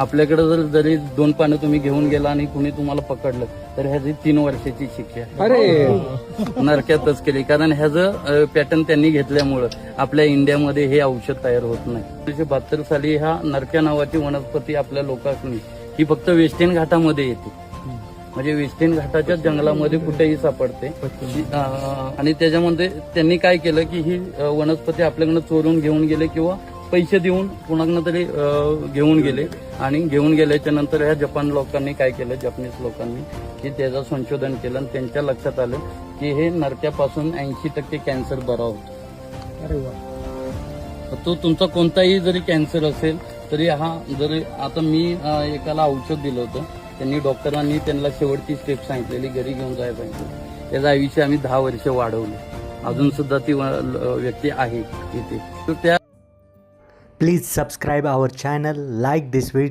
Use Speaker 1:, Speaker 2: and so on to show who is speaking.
Speaker 1: आपल्याकडे जर जरी दोन पानं तुम्ही घेऊन गेला आणि कुणी तुम्हाला पकडलं तर ह्याची तीन वर्षाची शिक्षा. आहे.
Speaker 2: अरे!
Speaker 1: नरक्यातच केली. कारण ह्याचं पॅटर्न त्यांनी घेतल्यामुळं आपल्या इंडियामध्ये हे औषध तयार होत नाही. एकोणीसशे बहात्तर साली हा नरक्या नावाची वनस्पती आपल्या लोकांनी ही फक्त वेस्टर्न घाटामध्ये येते. म्हणजे वेस्टर्न घाटाच्या जंगलामध्ये कुठेही सापडते. अं, आणि त्याच्यामध्ये त्यांनी काय केलं की ही अं, वनस्पती आपल्याकडनं चोरून घेऊन गेले किंवा पैसे देऊन कुणाकडनं तरी घेऊन गेले. आणि घेऊन गेल्याच्यानंतर ह्या जपान लोकांनी काय केलं जपनीज लोकांनी की त्याचं संशोधन केलं आणि त्यांच्या लक्षात आलं की हे नरक्यापासून ऐंशी टक्के कॅन्सर बरा होतो.
Speaker 2: अरे वा.
Speaker 1: तो तुमचा कोणताही जरी कॅन्सर असेल तरी हा जरी आता मी एकाला औषध दिलं होतं. त्यांनी डॉक्टरांनी त्यांना शेवटची स्टेप सांगितलेली घरी घेऊन जायला पाहिजे त्याचं आयुष्य आम्ही दहा वर्ष वाढवले. अजून सुद्धा ती व्यक्ती आहे इथे. तर त्या
Speaker 3: Please subscribe our channel, like this video.